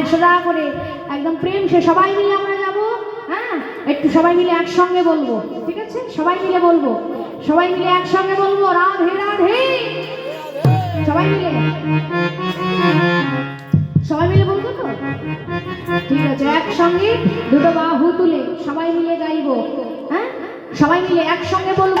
একশো টাকা করে একদম প্রেম সে সবাই মিলে আমরা যাব হ্যাঁ? একটু সবাই মিলে একসঙ্গে বলব, ঠিক আছে? সবাই মিলে বলব, সবাই মিলে একসঙ্গে বলব, রাধে রাধে। সবাই মিলে? সবাই মিলে বলব তো? ঠিক আছে, একসঙ্গে দুটো বাহু তুলে সবাই মিলে গাইবো হ্যাঁ? সবাই মিলে একসঙ্গে বলব।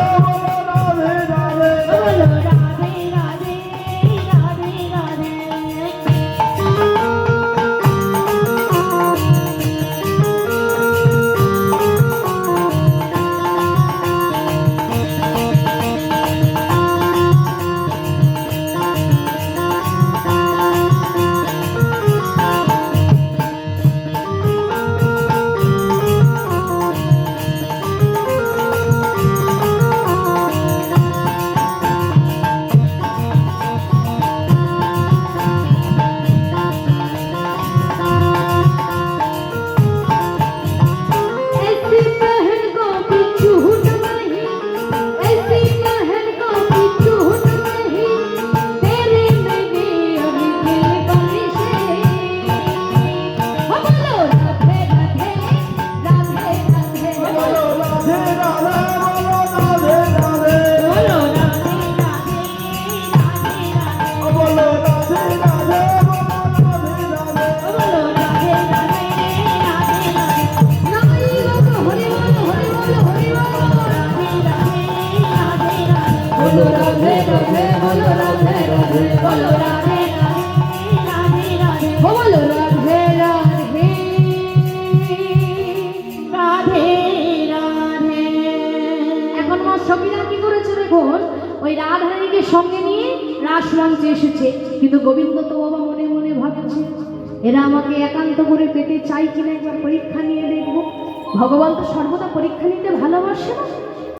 বলো রাধে রাধে রাধে রাধে, বলো রাধে রাধে রাধে রাধে রাধে এখন মা সখীরা করেছে দেখুন? ওই রাধারানীকে সঙ্গে নিয়ে রাস রামচে এসেছে। কিন্তু গোবিন্দ তো বাবা মনে মনে ভাবছে, এরা আমাকে একান্ত করে পেতে চাই কিনা একবার পরীক্ষা নিয়ে দেখব। ভগবান তো সর্বদা পরীক্ষা নিতে ভালোবাসে না।